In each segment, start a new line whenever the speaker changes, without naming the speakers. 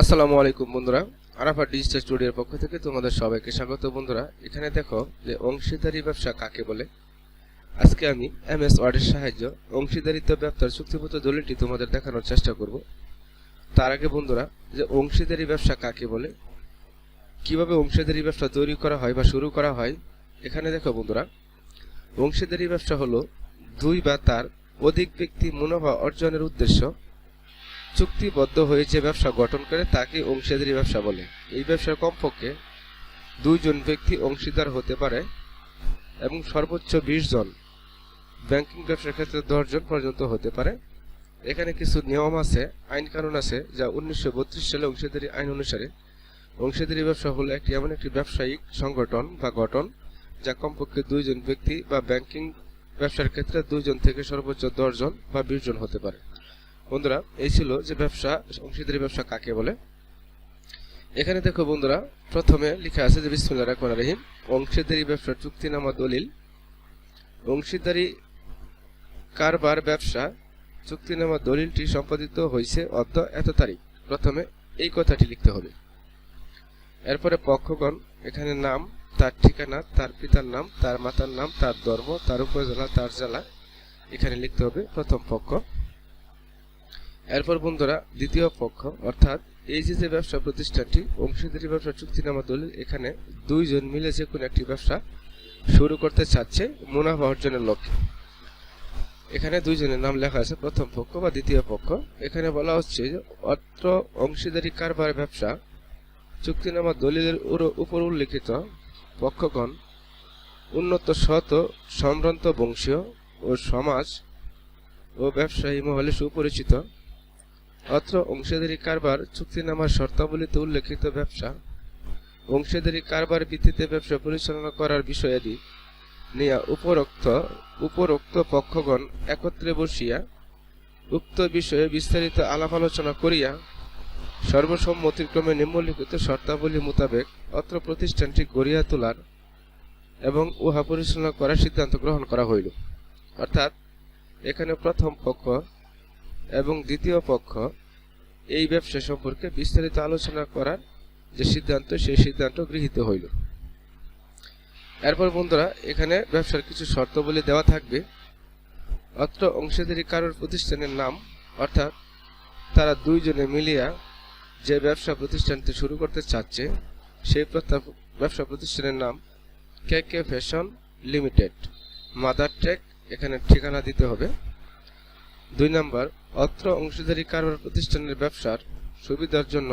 আসসালামু আলাইকুম বন্ধুরা, আরাফা ডিজিটাল স্টুডিওর পক্ষ থেকে তোমাদের সবাইকে স্বাগত বন্ধুরা। এখানে দেখো যে অংশীদারি ব্যবসা কাকে বলে। আজকে আমি এম এস ওয়ার্ডের সাহায্য অংশীদারিত্ব ব্যবসার চুক্তিপত্র দলিলটি তোমাদের দেখানোর চেষ্টা করব। তার আগে বন্ধুরা, যে অংশীদারি ব্যবসা কাকে বলে, কীভাবে অংশীদারি ব্যবসা তৈরি করা হয় বা শুরু করা হয়, এখানে দেখো বন্ধুরা। অংশীদারি ব্যবসা হলো দুই বা তার অধিক ব্যক্তি মুনাফা অর্জনের উদ্দেশ্য চুক্তিবদ্ধ হয়ে যে ব্যবসা গঠন করে তাকে অংশীদারি ব্যবসা বলে। এই ব্যবসার কমপক্ষে দুইজন ব্যক্তি অংশীদার হতে পারে এবং সর্বোচ্চ বিশ জন। ব্যাংকিং ব্যবসার ক্ষেত্রে দশজন পর্যন্ত হতে পারে। এখানে কিছু নিয়ম আছে, আইন কানুন আছে, যা উনিশশো বত্রিশ সালে অংশীদারি আইন অনুসারে অংশীদারি ব্যবসা হলো একটি এমন একটি ব্যবসায়িক সংগঠন বা গঠন, যা কমপক্ষে দুইজন ব্যক্তি বা ব্যাংকিং ব্যবসার ক্ষেত্রে দুইজন থেকে সর্বোচ্চ দশজন বা বিশ জন হতে পারে। বন্ধুরা, এই ছিল যে ব্যবসা, অংশীদারি ব্যবসা কাকে বলে? এখানে দেখো বন্ধুরা, প্রথমে লেখা আছে যে বিসমুল্লাহ রহমান রহিম, অংশীদারি ব্যবসার চুক্তিনামা দলিল। অংশীদারি কারবার ব্যবসা চুক্তিনামা দলিলটি সম্পাদিত হয়েছে অদ্য এত তারিখ। প্রথমে এই কথাটি লিখতে হবে। এরপরে পক্ষগণ এখানে নাম, তার ঠিকানা, তার পিতার নাম, তার মাতার নাম, তার ধর্ম, তার উপজেলা, তার জেলা, এখানে লিখতে হবে প্রথম পক্ষ। এরপর বন্ধুরা, দ্বিতীয় পক্ষ, অর্থাৎ এই যে যে ব্যবসা প্রতিষ্ঠানটি অংশীদারি ব্যবসা চুক্তিনামা দলিল এখানে দুইজন মিলে যে কোনো একটি ব্যবসা শুরু করতে চাচ্ছে মুনাফা অর্জনের লক্ষ্যে। এখানে দুইজনের নাম লেখা আছে, প্রথম পক্ষ বা দ্বিতীয় পক্ষ। এখানে বলা হচ্ছে যে অত্র অংশীদারি কারবার ব্যবসা চুক্তিনামা দলিলের উপর উল্লিখিত পক্ষগণ উন্নত শত সম্ভ্রান্ত বংশীয় ও সমাজ ও ব্যবসায়ী মহলে সুপরিচিত। অত্র অংশীদারি কারবার চুক্তিনামার শর্তাবলীতে উল্লেখিত ব্যবসা, অংশীদারি কারবার ভিত্তিতে ব্যবসা পরিচালনা করার বিষয়াদি নিয়া উপরোক্ত উপরোক্ত পক্ষগণ একত্রে বসিয়া উক্ত বিষয়ে বিস্তারিত আলাপ আলোচনা করিয়া সর্বসম্মতিক্রমে নিম্নলিখিত শর্তাবলী মোতাবেক অত্র প্রতিষ্ঠানটি গড়িয়া তোলার এবং উহা পরিচালনা করার সিদ্ধান্ত গ্রহণ করা হইল। অর্থাৎ, এখানে প্রথম পক্ষ এবং দ্বিতীয় পক্ষ এই ব্যবসা সম্পর্কে বিস্তারিত আলোচনা করার যে সিদ্ধান্ত, সেই সিদ্ধান্ত গৃহীত হইল। এরপর বন্ধুরা, এখানে ব্যবসার কিছু শর্তাবলী দেওয়া থাকবে। অত্র অংশীদারি কারোর প্রতিষ্ঠানের নাম, অর্থাৎ তারা দুইজনে মিলিয়া যে ব্যবসা প্রতিষ্ঠানটি শুরু করতে চাচ্ছে, সেই ব্যবসা প্রতিষ্ঠানের নাম K K Fashion Limited, Mother Tech, এখানে ঠিকানা দিতে হবে। দুই নম্বর, অত্র অংশীদারি কারবার প্রতিষ্ঠানের ব্যবসার সুবিধার জন্য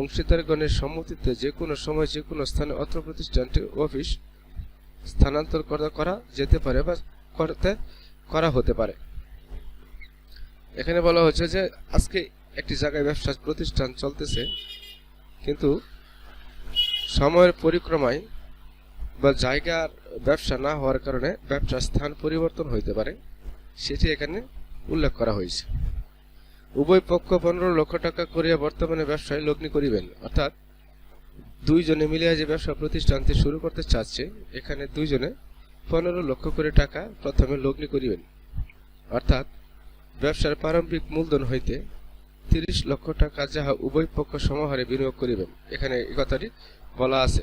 অংশীদারগণের সম্মতিতে যে কোনো সময় যে কোনো স্থানে অত্র প্রতিষ্ঠানটি অফিস স্থানান্তর করা যেতে পারে বা করতে, করা হতে পারে। এখানে বলা হচ্ছে যে আজকে একটি জায়গায় ব্যবসা প্রতিষ্ঠান চলতেছে, কিন্তু সময়ের পরিক্রমায় বা জায়গার ব্যবসা না হওয়ার কারণে ব্যবসার স্থান পরিবর্তন হইতে পারে। সেটি এখানে উল্লেখ করা হয়েছে। উভয় পক্ষ পনেরো লক্ষ টাকা করিয়া বর্তমানে ব্যবসায় লগ্নি করিবেন। অর্থাৎ দুইজনে মিলিয়ে যে ব্যবসা প্রতিষ্ঠানটি শুরু করতে চাচ্ছে, এখানে দুইজনে পনেরো লক্ষ করে টাকা প্রথমে লগ্নি করিবেন। অর্থাৎ ব্যবসার প্রারম্ভিক মূলধন হইতে তিরিশ লক্ষ টাকা যাহা উভয় পক্ষ সমাহারে বিনিয়োগ করিবেন। এখানে এই কথাটি বলা আছে।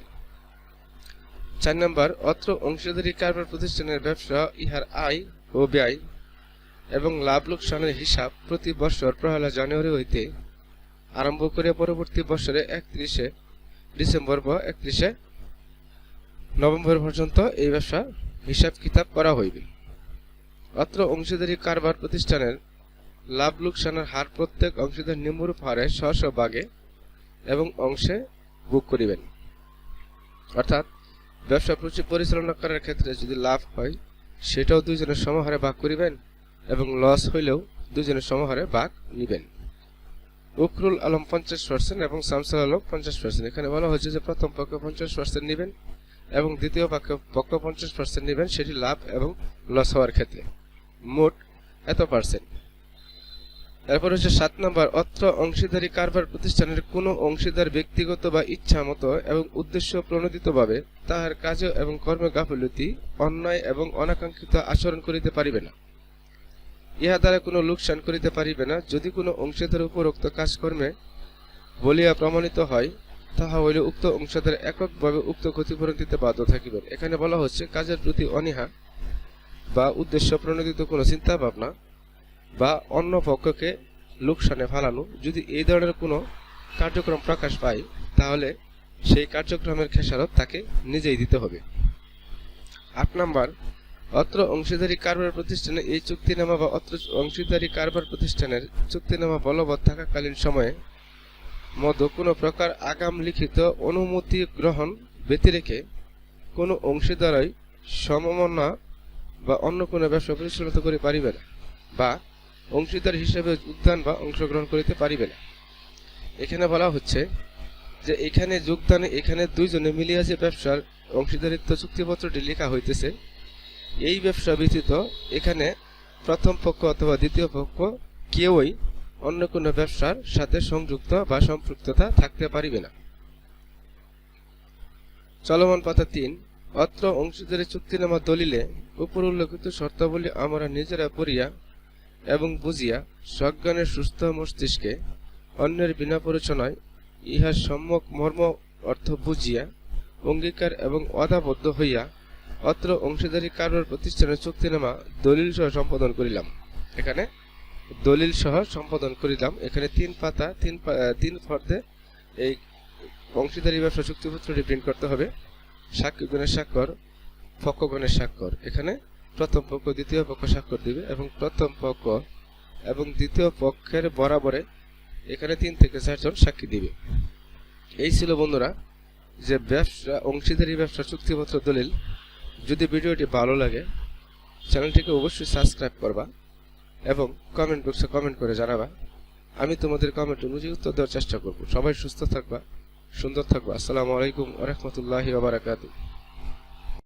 চার নম্বর, অত্র অংশীদারি কারবার প্রতিষ্ঠানের ব্যবসা ইহার আয় ও ব্যয় এবং লাভ লোকসানের হিসাব প্রতি বছর পহেলা জানুয়ারি হইতে আরম্ভ করে পরবর্তী বছরে একত্রিশে ডিসেম্বর বা একত্রিশে নভেম্বর পর্যন্ত এই ব্যবসা হিসাব কিতাব করা হইবে। অত্র অংশীদারি কারবার প্রতিষ্ঠানের লাভ লোকসানের হার প্রত্যেক অংশীদার নিম্নরূপ হারে স্ব ভাগে এবং অংশে বুক করিবেন। অর্থাৎ ব্যবসা পরিচালনা করার ক্ষেত্রে যদি লাভ হয়, সেটাও দুইজনের সমহারে ভাগ করিবেন। এবং লস হইলেও দুজনের সমাহারে ভাগ নিবেন। উকরুল আলম পঞ্চাশ পার্সেন্ট এবং শামসুল আলম পঞ্চাশ পার্সেন্ট এখানে বলা হচ্ছে যে প্রথম পক্ষ পঞ্চাশ পার্সেন্ট নেবেন এবং দ্বিতীয় পক্ষ পক্ষ পঞ্চাশ পার্সেন্ট নেবেন, সেটি লাভ এবং লস হওয়ার ক্ষেত্রে। মোট এত পার্সেন্ট এরপর হচ্ছে সাত নম্বর, অত্র অংশীদারি কারবার প্রতিষ্ঠানের কোনো অংশীদার ব্যক্তিগত বা ইচ্ছা মতো এবং উদ্দেশ্য প্রণোদিতভাবে তাহার কাজ এবং কর্মে গাফিলতি, অন্যায় এবং অনাকাঙ্ক্ষিত আচরণ করিতে পারিবে না। ইহা দ্বারা কোনো লোকসান করিতে পারিবে না। যদি কোনো অংশীদার উপরোক্ত কাজকর্মে বলিয়া প্রমাণিত হয়, তাহা হইলে উক্ত অংশীদার এককভাবে উক্ত ক্ষতিপূরণ দিতে বাধ্য থাকিবেন। এখানে বলা হচ্ছে, কাজের প্রতি অনীহা বা উদ্দেশ্য প্রণোদিত কোনো চিন্তা ভাবনা বা অন্য পক্ষকে লোকসানে ফালানো। যদি এই ধরনের কোনো কার্যক্রম প্রকাশ পায়, তাহলে সেই কার্যক্রমের খেসারত তাকে নিজেই দিতে হবে। আট নাম্বার অত্র অংশীদারি কারবার প্রতিষ্ঠানে এই চুক্তিনামা বা অত্র অংশীদারি কারবার প্রতিষ্ঠানের চুক্তিনামা বলবৎ থাকাকালীন সময়ে মধ্য কোনো প্রকার আগাম লিখিত অনুমতি গ্রহণ ব্যতিরেকে কোনো অংশীদারই সমমনা বা অন্য কোনো ব্যবসা পরিচালিত করে পারিবে না বা অংশীদার হিসেবে যোগদান বা অংশগ্রহণ করিতে পারিবে না। এখানে বলা হচ্ছে যে এখানে যোগদানে এখানে দুইজনে মিলিয়া যে ব্যবসার অংশীদারিত্ব চুক্তিপত্রটি লেখা হইতেছে এই ব্যবসা ব্যতীত এখানে প্রথম পক্ষ অথবা দ্বিতীয় পক্ষ কেউই অন্য কোনো ব্যবসার সাথে সংযুক্ত বা সম্পৃক্ততা থাকতে পারিবে না। চলমান পাতা তিন, অত্র অংশীদারি চুক্তিনামা দলিলে উপর উল্লেখিত শর্তাবলী আমরা নিজেরা পড়িয়া এবং বুঝিয়া সজ্ঞানের সুস্থ মস্তিষ্কে অন্যের বিনা পরিচনায় ইহার সম্যক মর্ম অর্থ বুঝিয়া, অঙ্গীকার এবং অদাবদ্ধ হইয়া অত্র অংশীদারি কারোর প্রতিষ্ঠানের চুক্তিনামা দলিল সহ সম্পাদন করিলাম। এখানে দলিল সহ সম্পাদন করিলাম। এখানে তিন পাতা, তিন তিন ফর্দে এই অংশীদারি ব্যবসা চুক্তিপত্রটি প্রিন্ট করতে হবে। সাক্ষীগণের স্বাক্ষর, পক্ষগণের স্বাক্ষর। এখানে প্রথম পক্ষ, দ্বিতীয় পক্ষ স্বাক্ষর দিবে এবং প্রথম পক্ষ এবং দ্বিতীয় পক্ষের বরাবরে এখানে তিন থেকে চারজন সাক্ষী দিবে। এই ছিল বন্ধুরা যে ব্যবসা, অংশীদারি ব্যবসা চুক্তিপত্র দলিল। যদি ভিডিওটি ভালো লাগে, চ্যানেলটিকে অবশ্যই সাবস্ক্রাইব করবা এবং কমেন্ট বক্সে কমেন্ট করে জানাবা। আমি তোমাদের কমেন্ট অনুযায়ী উত্তর দেওয়ার চেষ্টা করব। সবাই সুস্থ থাকবা, সুন্দর থাকবা। আসসালামু আলাইকুম ওরহমতুল্লাহি ওবরাকাতুহ